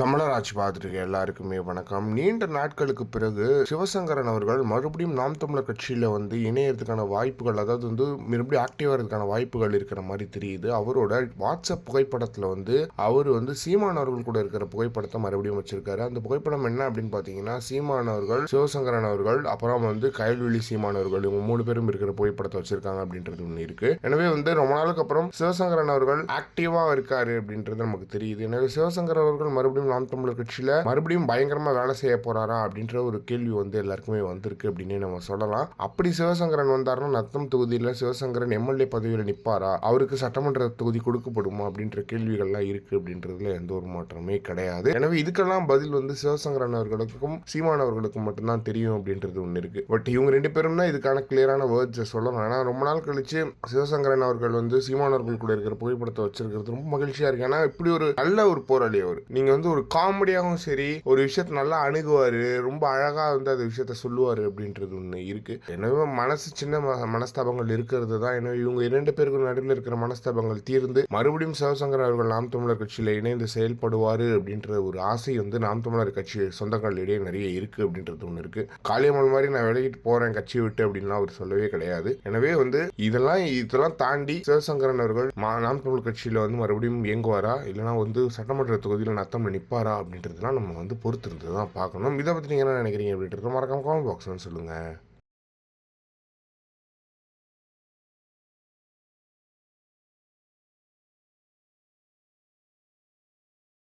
தமிழராஜ் ஆட்சி எல்லாருக்குமே வணக்கம். நீண்ட நாட்களுக்கு பிறகு சிவசங்கரன் அவர்கள் மறுபடியும் நாம் தமிழர் கட்சியில் வந்து இணையறதுக்கான வாய்ப்புகள் அதாவது வந்து மறுபடியும் ஆக்டிவாகிறதுக்கான வாய்ப்புகள் இருக்கிற மாதிரி தெரியுது. அவரோட வாட்ஸ்அப் புகைப்படத்தில் வந்து அவர் வந்து சீமான் அவர்கள் கூட இருக்கிற புகைப்படத்தை மறுபடியும் வச்சிருக்காரு. அந்த புகைப்படம் என்ன அப்படின்னு பார்த்தீங்கன்னா சீமான் அவர்கள் சிவசங்கரன் அவர்கள் அப்புறம் வந்து கயல்வெளி சீமான் அவர்கள் இவங்க மூணு பேரும் இருக்கிற புகைப்படத்தை வச்சிருக்காங்க அப்படின்றது ஒன்று இருக்கு. எனவே வந்து ரொம்ப நாளுக்கு அப்புறம் சிவசங்கரன் அவர்கள் ஆக்டிவாக இருக்காரு அப்படின்றது நமக்கு தெரியுது. எனவே சிவசங்கரன் அவர்கள் மறுபடியும் நாம் தமிழர் கட்சியில் மறுபடியும் பயங்கரமாக வேலை செய்ய போறாரா அப்படின்ற ஒரு கேள்வி வந்து எல்லாருக்குமே வந்திருக்கு அப்படின்னு நம்ம சொல்லலாம். அப்படி சிவசங்கரன் வந்தாருன்னா நத்தம் தொகுதியில் சிவசங்கரன் எம்எல்ஏ பதவியில் நிற்பாரா அவருக்கு சட்டமன்ற தொகுதி கொடுக்கப்படுமா அப்படின்ற கேள்விகள்லாம் இருக்குது அப்படின்றதுல எந்த ஒரு மாற்றமே கிடையாது. எனவே இதுக்கெல்லாம் பதில் வந்து சிவசங்கரன் அவர்களுக்கும் சீமான் அவர்களுக்கும் மட்டும்தான் தெரியும் அப்படின்றது ஒன்று இருக்கு. பட் இவங்க ரெண்டு பேரும் தான் இதுக்கான கிளியரான வேர்ட்ஸை சொல்லலாம் ஏன்னா ரொம்ப நாள் கழிச்சு சிவசங்கரன் அவர்கள் வந்து சீமான் அவர்கள் கூட இருக்கிற புகைப்படத்தை வச்சிருக்கிறது ரொம்ப மகிழ்ச்சியா இருக்கு. ஏன்னா இப்படி ஒரு நல்ல ஒரு போராளி அவர். நீங்க வந்து ஒரு காமெடியாகவும் சரி ஒரு விஷயத்த நல்லா அணுகுவாரு. ரொம்ப அழகா வந்து அந்த விஷயத்த சொல்லுவாரு அப்படின்றது ஒன்று இருக்கு. எனவே மனசு சின்ன ம- மனஸ்தாபங்கள் இருக்கிறது தான். எனவே இவங்க இரண்டு பேருக்கும் நடுவில் இருக்கிற மனஸ்தாபங்கள் தீர்ந்து மறுபடியும் சிவசங்கர் அவர்கள் நாம் தமிழர் கட்சியில் இணைந்து செயல்படுவாரு அப்படின்ற ஒரு ஆசை வந்து நாம் தமிழர் கட்சி சொந்தங்களிடையே நிறைய இருக்கு அப்படின்றது ஒன்று இருக்கு. காளியம்மன் மாதிரி நான் விலகிட்டு போறேன் கட்சியை விட்டு அப்படின்லாம் அவர் சொல்லவே கிடையாது. எனவே வந்து இதெல்லாம் இதெல்லாம் தாண்டி சிவசங்கரன் அவர்கள் மா- நாம் தமிழர் கட்சியில வந்து மறுபடியும் இயங்குவாரா? இல்லைனா வந்து சட்டமன்ற தொகுதியில் நத்தம் நிற்பாரா அப்படின்றதுலாம் நம்ம வந்து பொறுத்திருந்து தான் பார்க்கணும். இதை பற்றி நீங்கள் என்ன நினைக்கிறீங்க அப்படின்றது மறக்காம காமெண்ட் பாக்ஸ்னு சொல்லுங்கள்